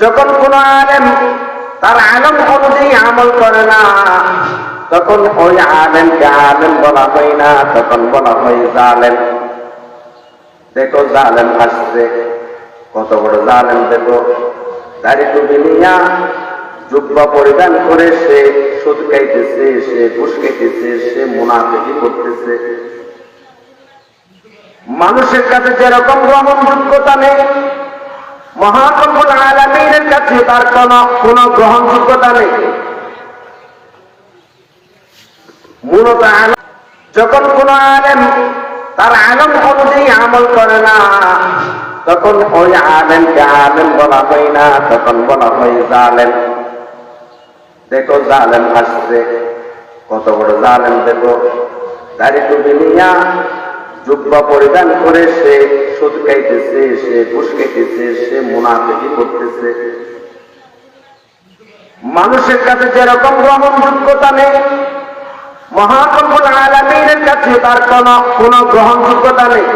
যখন কোন আলেম তার আলম অনুযায়ী আমল করে না, তখন ওই আলেমকে আলেম বলা হয় না, তখন বলা হয় জালেম। দেখো জালেম আসছে, কত বড় জালেম দেখো। দাড়ি টুপি নিয়া জুব্বা পরিধান করে সে সুদ খাইতেছে, সে ঘুষ খাইতেছে, সে মুনাফিকি করতেছে। মানুষের কাছে যেরকম গ্রহণযোগ্যতা নেই মহাকম্বল আলমীর কাছে তার কোন গ্রহণযোগ্যতা নেই। মূলত যখন কোন আলেম তার আলম অনুযায়ী আমল করে না, তখন ওই আলেমকে আলেম বলা হয় না, তখন বলা হয় জালেম। দেখো জালেম আসছে। কত বড় জালেম দেখো। দাড়ি টুপি নিয়া জুব্বা পরিধান করে সে সুদ খাইতেছে, সে ঘুষ খাইতেছে, সে মুনাফিকি করতেছে। মানুষের কাছে যেরকম গ্রহণযোগ্যতা নেই মহাকম্বল আলমীর কাছে তার কোন কোন গ্রহণযোগ্যতা নেই।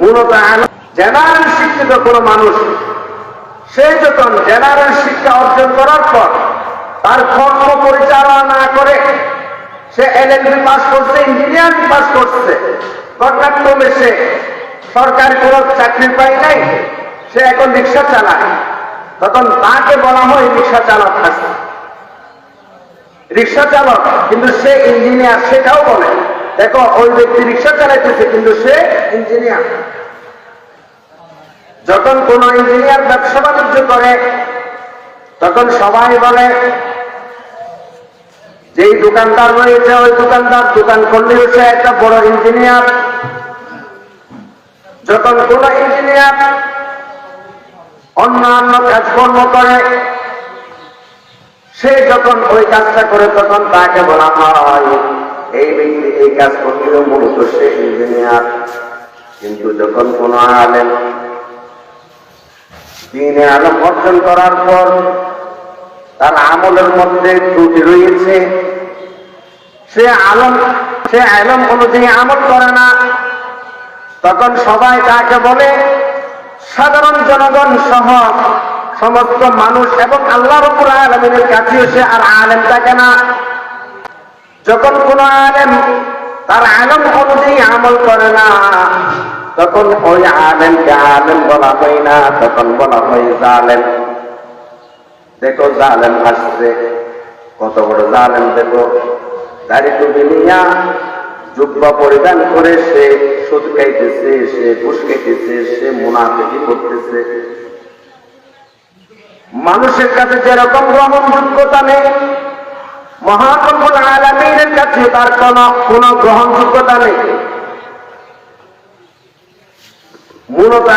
মূলত জেনারেল শিক্ষিত কোন মানুষ, সে যখন জেনারেল শিক্ষা অর্জন করার পর তার কর্ম পরিচালনা করে সে এলএলবি পাস করছে, ইঞ্জিনিয়ারিং পাস করছে। ঘটনাক্রমে সে সরকারি কোনো চাকরি পায় নাই, সে এখন রিক্সা চালায়। তখন তাকে বলা হয় রিক্সা চালক আছে। রিক্সা চালক, কিন্তু সে ইঞ্জিনিয়ার সেটাও বলে। দেখো, ওই ব্যক্তি রিক্সা চালাইতেছে, কিন্তু সে ইঞ্জিনিয়ার। যখন কোন ইঞ্জিনিয়ার ব্যবসা বাণিজ্য করে, তখন সবাই বলে যেই দোকানদার রয়েছে, ওই দোকানদার দোকান করলেও সে একটা বড় ইঞ্জিনিয়ার যখন কোন ইঞ্জিনিয়ার অন্যান্য কাজকর্ম করে, সে যখন ওই কাজটা করে তখন তাকে বলা হয়, এই ব্যক্তি এই কাজ করলেও মূলত সে ইঞ্জিনিয়ার কিন্তু যখন কোন আলেম, দিনে আলম অর্জন করার পর তার আমলের মধ্যে ত্রুটি রয়েছে। সে আলম সে আলম অনুযায়ী আমল করে না। তখন সবাই তাকে বলে, সাধারণ জনগণ সহ সমস্ত মানুষ এবং আল্লাহ রবুল আলমিনের কাছে এসে আর আলেম থাকে না। যখন কোন আলেম তার আলম অনুযায়ী আমল করে না, তখন ওই আলেমকে আলেম বলা হয় না, তখন বলা হয় জালেম। দেখো জালেম আসছে। কত বড় জালেম দেখো। দাড়ি টুপি নিয়া জুব্বা পরিধান করে সে সুদ খাইতেছে, সে ঘুষ খাইতেছে, সে মুনাফিকি করতেছে। মানুষের কাছে যেরকম গ্রহণ গ্রহণযোগ্যতা নেই মহাকম্বল আলমীর কাছে তার কোন কোন গ্রহণযোগ্যতা নেই। মূলত